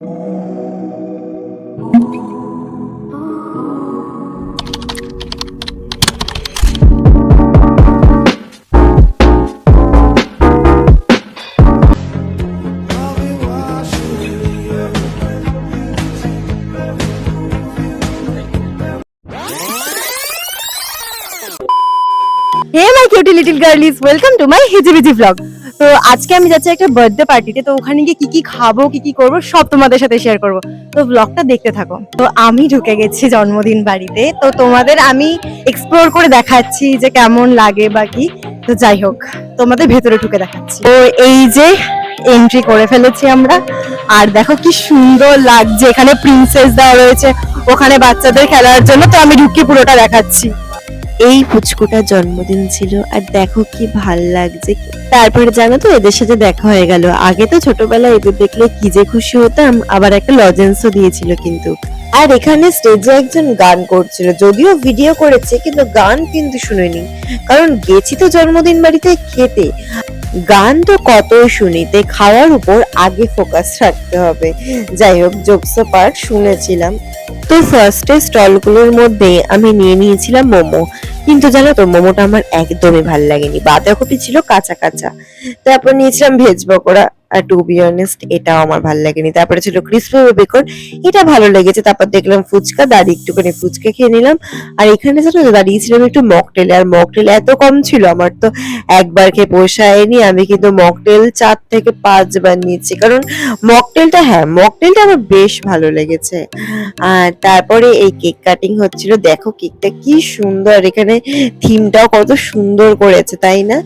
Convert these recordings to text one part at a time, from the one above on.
Oh. Hey my cutie little girlies welcome to my হিজিবিজি blog তো আজকে আমি যাচ্ছি একটা বার্থডে পার্টিতে তো ওখানে গিয়ে কি কি খাব, কি কি করব, সব তোমাদের সাথে শেয়ার করব। তো ব্লগটা দেখতে থাকো। তো আমি ঢুকে গেছি জন্মদিন বাড়িতে, তো তোমাদের আমি এক্সপ্লোর করে দেখাচ্ছি যে কেমন লাগে বা কি। তো যাই হোক, তোমাদের ভেতরে ঢুকে দেখাচ্ছি। তো এই যে এন্ট্রি করে ফেলেছি আমরা, আর দেখো কি সুন্দর লাগছে, এখানে প্রিন্সেস দেওয়া রয়েছে, ওখানে বাচ্চাদের খেলার জন্য, তো আমি ঢুকি পুরোটা দেখাচ্ছি। এই পুচকুটার জন্মদিন ছিল, আর দেখো কি ভালো লাগছে। তারপরে জানো তো, এদের সাথে দেখা হয়ে গেল। আগে তো ছোটবেলায় এদের দেখলে কি যে খুশি হতাম, আবার একটা লজেন্সও দিয়েছিল কিন্তু। আর এখানে স্টেজে একজন গান করছিল, যদিও ভিডিও করেছে, কিন্তু গান কিন্তু শুনিনি। কারণ গেছি তো জন্মদিন বাড়িতে খেতে। গান তো কত শুনিতে খাওয়ার উপর আগে ফোকাস রাখতে হবে। যাই হোক জোকসো পার্ট শুনেছিলাম। তো ফার্স্টে স্টলগুলোর মধ্যে আমি নিয়ে নিয়েছিলাম মোমো। কিন্তু জানো তো, মোমোটা আমার একদমই ভালো লাগেনি। বাঁধাকপি ছিল কাঁচা কাঁচা। তারপর নিয়েছিলাম ভেজ পকোড়া। আর টু বি অনেস্ট এটাও আমার ভালো লাগেনি। তারপরে ছিল ক্রিসপি বেকন এটা ভালো লেগেছে। তারপর দেখলাম ফুচকা দাঁড়িয়ে একটুখানি ফুচকা খেয়ে নিলাম। আর এখানে জানো দাঁড়িয়েছিলাম একটু মকটেল আর মকটেল এত কম ছিল, আমার তো একবার খেয়ে পোষায়নি আমি কিন্তু মকটেল চার থেকে পাঁচবার নিয়েছি। কারণ মকটেলটা হ্যাঁ মকটেলটা আমার বেশ ভালো লেগেছে। আর তারপরে এই কেক কাটিং হচ্ছিল। দেখো কেকটা কি সুন্দর। এখানে থিমটাও কত সুন্দর করেছে, তাই না?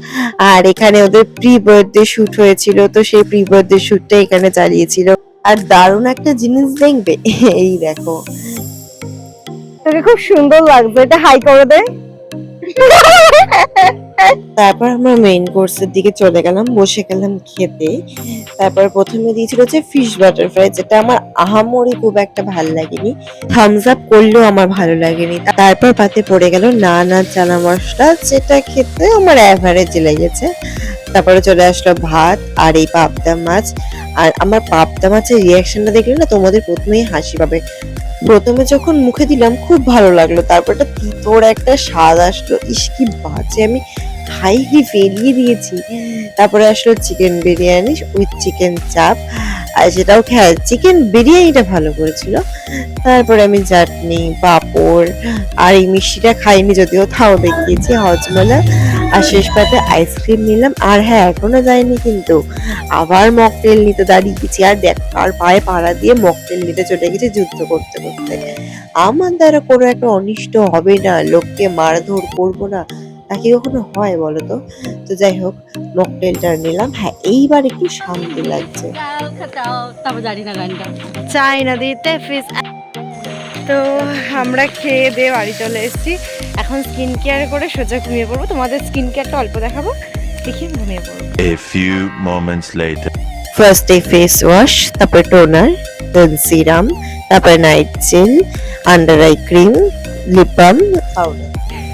আর এখানে ওদের প্রি বার্থডে শুট হয়েছিল। তো সেই প্রি বার্থডে শুটটা এখানে চালিয়েছিল। আর দারুণ একটা জিনিস দেখবে। এই দেখো। তোকে খুব সুন্দর লাগবে এটা হাই করে দে। তারপর আমরা মেইন কোর্সের দিকে চলে গেলাম বসে গেলাম খেতে। তারপর প্রথমে দিয়েছিল হচ্ছে ফিশ বাটার ফ্রাই যেটা আমার আহামরি খুব একটা ভালো লাগেনি। থামস আপ করলেও আমার ভালো লাগেনি। তারপর পাতে পড়ে গেল নানা চানা মশলা যেটা খেতে আমার অ্যাভারেজ লেগেছে। তারপরে চলে আসলো ভাত আর এই পাবদা মাছ। আর আমার পাবদা মাছের রিয়াকশনটা দেখলে না তোমাদের প্রথমেই হাসি পাবে। প্রথমে যখন মুখে দিলাম, খুব ভালো লাগল। তারপর একটা একটা স্বাদ আসলো। ইস, কি বাজে। আমি খাইয়ে ফেলিয়ে দিয়েছি। তারপরে আসলো চিকেন বিরিয়ানি উইথ চিকেন চাপ আর সেটাও খেয়াল চিকেন বিরিয়ানিটা ভালো করেছিল। তারপরে আমি চাটনি, পাঁপড় আর এই মিষ্টিটা খাইনি, যদিও তাও দেখিয়েছি, হজমালা। আর শেষ পাতে আইসক্রিম নিলাম। আর হ্যাঁ এখনও যায়নি কিন্তু। আবার মকটেল নিতে দাঁড়িয়ে গেছি। আর দেখ, আর পায়ে পাড়া দিয়ে মকটেল নিতে চলে গেছে যুদ্ধ করতে করতে। আমার দ্বারা কোনো একটা অনিষ্ট হবে না। লোককে মারধর করব না। তা কি কখনো হয় বলো তো? তো যাই হোক, মকটেলটা নিলাম। হ্যাঁ এইবার একটু শান্তি লাগছে। চাই না দিতে তো আমরা খেয়ে দিয়ে বাড়ি চলে এসেছি। এখন স্কিন কেয়ার করে সোজা ঘুমিয়ে পড়ব। তোমাদের স্কিন কেয়ারটা অল্প দেখাবো দেখি ঘুমিয়ে পড়ব। A few moments later. First day face wash তারপরে টোনার দেন সিরাম তারপরে night gel under eye cream lip balm powder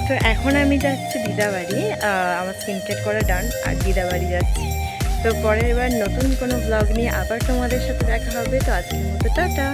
তো এখন আমি যাচ্ছি দিদাবাড়ি আমার স্কিন কেয়ার করা ডান আর দিদাবাড়ি যাচ্ছি। তো পরের এবার নতুন কোনো ব্লগ নিয়ে আবার তোমাদের সাথে দেখা হবে তো আজকের মতো টাটা।